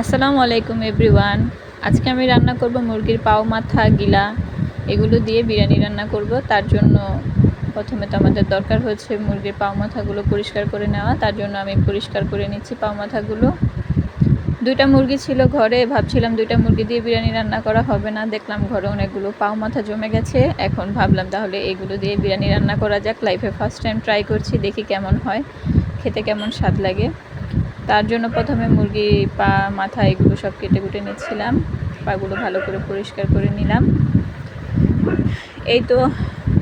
আসসালামু আলাইকুম এভরিওয়ান। আজকে আমি রান্না করব মুরগির পাও মাথা, গিলা, এগুলো দিয়ে বিরিয়ানি রান্না করব। তার জন্য প্রথমে তো আমাদের দরকার হচ্ছে মুরগির পাও মাথাগুলো পরিষ্কার করে নেওয়া। তার জন্য আমি পরিষ্কার করে নিচ্ছি পাও মাথাগুলো। দুইটা মুরগি ছিল ঘরে, ভাবছিলাম দুইটা মুরগি দিয়ে বিরিয়ানি রান্না করা হবে না। দেখলাম ঘরে অনেকগুলো পাও মাথা জমে গেছে। এখন ভাবলাম তাহলে এগুলো দিয়ে বিরিয়ানি রান্না করা যাক। লাইফে ফার্স্ট টাইম ট্রাই করছি, দেখি কেমন হয়। খেতে কেমন স্বাদ লাগে। তার জন্য প্রথমে মুরগি, পা, মাথা এগুলো সব কেটে কুটে নিচ্ছিলাম। পাগুলো ভালো করে পরিষ্কার করে নিলাম। এই তো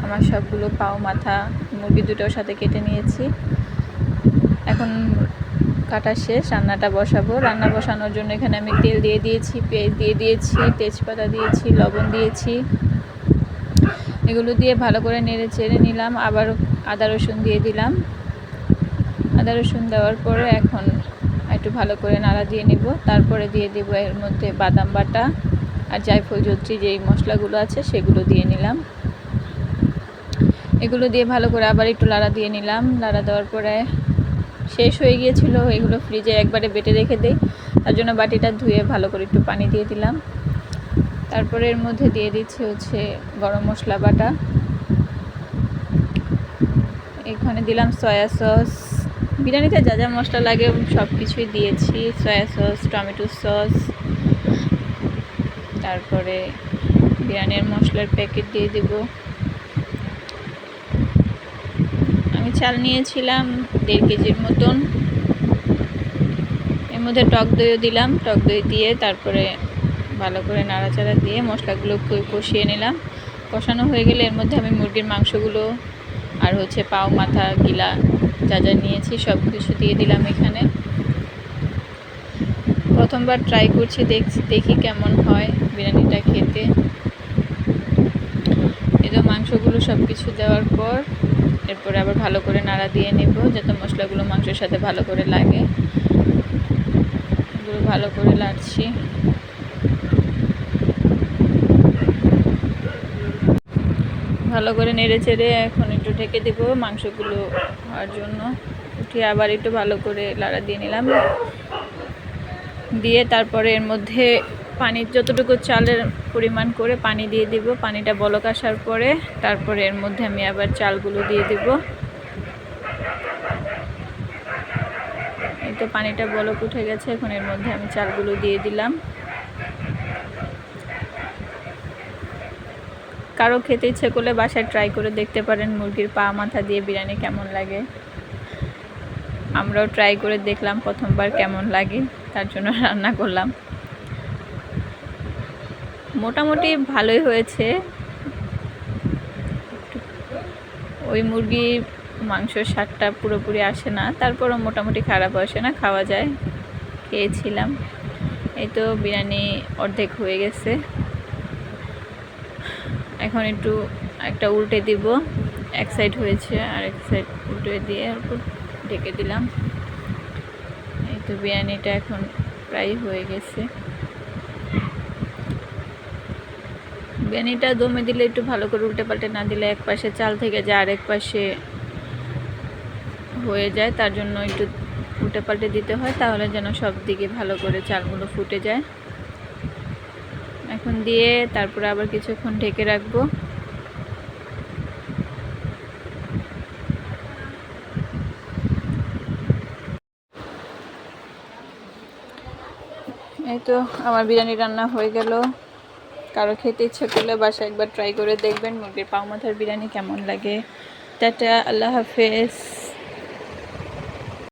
আমার সবগুলো পাও, মাথা, মুরগি দুটোর সাথে কেটে নিয়েছি। এখন কাটা শেষ, রান্নাটা বসাবো। রান্না বসানোর জন্য এখানে আমি তেল দিয়ে দিয়েছি, পেঁয়াজ দিয়ে দিয়েছি, তেজপাতা দিয়েছি, লবণ দিয়েছি। এগুলো দিয়ে ভালো করে নেড়ে চেড়ে নিলাম। আবার আদা রসুন দিয়ে দিলাম। আদা রসুন দেওয়ার পরে এখন একটু ভালো করে নাড়া দিয়ে নিব। তারপরে দিয়ে দিব এর মধ্যে বাদাম বাটা আর জায়ফল জত্রি যেই মশলাগুলো আছে সেগুলো দিয়ে নিলাম। এগুলো দিয়ে ভালো করে আবার একটু লাড়া দিয়ে নিলাম। লাড়া দেওয়ার পরে শেষ হয়ে গিয়েছিল, এগুলো ফ্রিজে একবারে বেটে রেখে দেই। তার জন্য বাটিটা ধুয়ে ভালো করে একটু পানি দিয়ে দিলাম। তারপরে এর মধ্যে দিয়ে দিচ্ছি হচ্ছে গরম মশলা বাটা। এখানে দিলাম সয়া সস। বিরিয়ানিতে যা যা মশলা লাগে সব কিছুই দিয়েছি। সয়া সস, টমেটো সস, তারপরে বিরিয়ানির মশলার প্যাকেট দিয়ে দেব। আমি চাল নিয়েছিলাম দেড় কেজির মতন। এর মধ্যে টক দইও দিলাম, টক দই দিয়ে তারপরে ভালো করে নাড়াচাড়া দিয়ে মশলাগুলো কষিয়ে নিলাম। কষানো হয়ে গেলে এর মধ্যে আমি মুরগির মাংসগুলো আর হচ্ছে পাও মাথা গিলা যা যা নিয়েছি সব কিছু দিয়ে দিলাম এখানে। প্রথমবার ট্রাই করছি, দেখছি, দেখি কেমন হয় বিরিয়ানিটা খেতে। এই মাংসগুলো সব কিছু দেওয়ার পর, এরপরে আবার ভালো করে নাড়া দিয়ে নেব, যাতে মশলাগুলো মাংসের সাথে ভালো করে লাগে। এগুলো ভালো করে লাড়ছি ভালো করে নেড়ে চেড়ে এখন একটু ঢেকে দেবো মাংসগুলো। হওয়ার জন্য উঠিয়ে আবার একটু ভালো করে লাড়া দিয়ে নিলাম। দিয়ে তারপরে এর মধ্যে পানির যতটুকু চালের পরিমাণ করে পানি দিয়ে দিব, পানিটা বলক আসার পরে তারপরে এর মধ্যে আমি আবার চালগুলো দিয়ে দিব। এই তো পানিটা বলক উঠে গেছে, এখন এর মধ্যে আমি চালগুলো দিয়ে দিলাম। কারও খেতে ইচ্ছে করলে বাসায় ট্রাই করে দেখতে পারেন মুরগির পা, মাথা দিয়ে বিরিয়ানি কেমন লাগে। আমরাও ট্রাই করে দেখলাম প্রথমবার কেমন লাগে, তার জন্য রান্না করলাম। মোটামুটি ভালোই হয়েছে। ওই মুরগির মাংসর স্বাদটা পুরোপুরি আসে না, তারপরও মোটামুটি খারাপ আসে না, খাওয়া যায়। খেয়েছিলাম। এই তো বিরিয়ানি অর্ধেক হয়ে গেছে। এখন একটু একটা উল্টে দিব। এক সাইড হয়েছে আর এক সাইড উল্টে দিয়ে ঢেকে দিলাম। এই তো বিরিয়ানিটা এখন প্রায় হয়ে গেছে। বিরিয়ানিটা দমে দিলে একটু ভালো করে উল্টে পাল্টে না দিলে এক পাশে চাল থেকে যায় আর এক পাশে হয়ে যায়। তার জন্য একটু উল্টে পাল্টে দিতে হয়, তাহলে যেন সব দিকে ভালো করে চালগুলো ফুটে যায়। এখন দিয়ে তারপরে আবার কিছুক্ষণ ঢেকে রাখব। এই তো আমার বিরিয়ানি রান্না হয়ে গেল। কারও খেতে ইচ্ছে করলে বাসা একবার ট্রাই করে দেখবেন। মুরগির পাও মাথার বিরিয়ানি কেমন লাগে। টাটা, আল্লাহ হাফেজ।